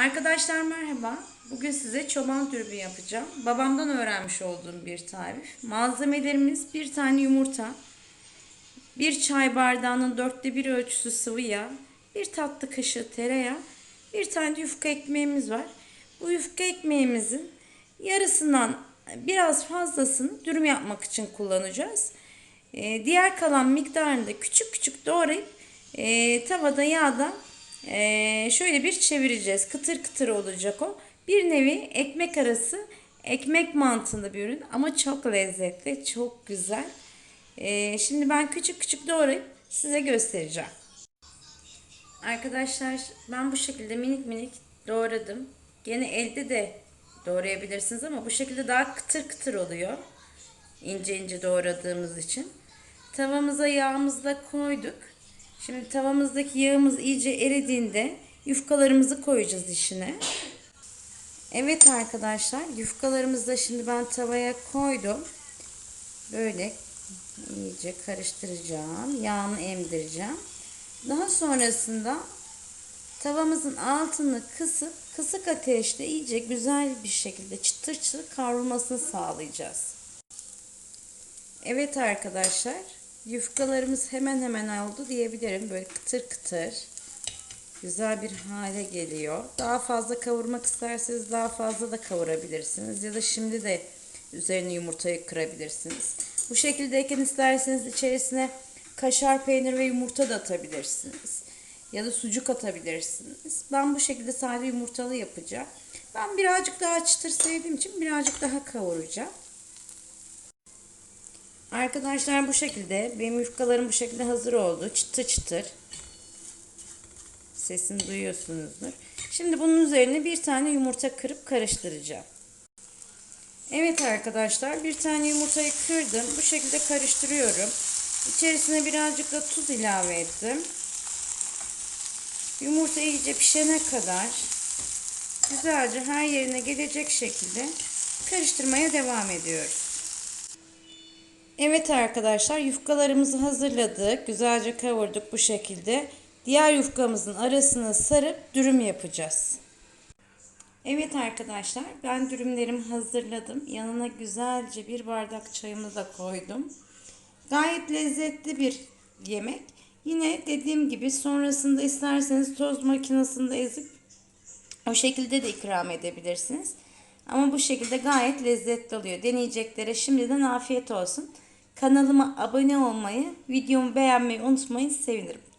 Arkadaşlar merhaba. Bugün size çoban dürümü yapacağım. Babamdan öğrenmiş olduğum bir tarif. Malzemelerimiz bir tane yumurta, bir çay bardağının dörtte bir ölçüsü sıvı yağ, bir tatlı kaşığı tereyağı, bir tane de yufka ekmeğimiz var. Bu yufka ekmeğimizin yarısından biraz fazlasını dürüm yapmak için kullanacağız. Ee, diğer kalan miktarını da küçük küçük doğrayıp e, tavada yağda ee, şöyle bir çevireceğiz. Kıtır kıtır olacak o. Bir nevi ekmek arası ekmek mantığında bir ürün ama çok lezzetli, çok güzel. Ee, şimdi ben küçük küçük doğrayıp size göstereceğim. Arkadaşlar ben bu şekilde minik minik doğradım. Gene elde de doğrayabilirsiniz ama bu şekilde daha kıtır kıtır oluyor. İnce ince doğradığımız için. Tavamıza yağımızı da koyduk. Şimdi tavamızdaki yağımız iyice eridiğinde yufkalarımızı koyacağız içine. Evet arkadaşlar yufkalarımızı da şimdi ben tavaya koydum. Böyle iyice karıştıracağım. Yağını emdireceğim. Daha sonrasında tavamızın altını kısıp kısık ateşte iyice güzel bir şekilde çıtır çıtır kavrulmasını sağlayacağız. Evet arkadaşlar yufkalarımız hemen hemen oldu diyebilirim. Böyle kıtır kıtır. Güzel bir hale geliyor. Daha fazla kavurmak isterseniz daha fazla da kavurabilirsiniz. Ya da şimdi de üzerine yumurtayı kırabilirsiniz. Bu şekildeyken isterseniz içerisine kaşar peynir ve yumurta da atabilirsiniz. Ya da sucuk atabilirsiniz. Ben bu şekilde sadece yumurtalı yapacağım. Ben birazcık daha çıtır sevdiğim için birazcık daha kavuracağım. Arkadaşlar bu şekilde benim yufkalarım bu şekilde hazır oldu. Çıtır çıtır. Sesini duyuyorsunuzdur. Şimdi bunun üzerine bir tane yumurta kırıp karıştıracağım. Evet arkadaşlar bir tane yumurtayı kırdım. Bu şekilde karıştırıyorum. İçerisine birazcık da tuz ilave ettim. Yumurta iyice pişene kadar güzelce her yerine gelecek şekilde karıştırmaya devam ediyoruz. Evet arkadaşlar yufkalarımızı hazırladık. Güzelce kavurduk bu şekilde. Diğer yufkamızın arasına sarıp dürüm yapacağız. Evet arkadaşlar ben dürümlerimi hazırladım. Yanına güzelce bir bardak çayımı da koydum. Gayet lezzetli bir yemek. Yine dediğim gibi sonrasında isterseniz toz makinesinde ezip o şekilde de ikram edebilirsiniz. Ama bu şekilde gayet lezzetli oluyor. Deneyeceklere şimdiden afiyet olsun. Kanalıma abone olmayı, videomu beğenmeyi unutmayın. Sevinirim.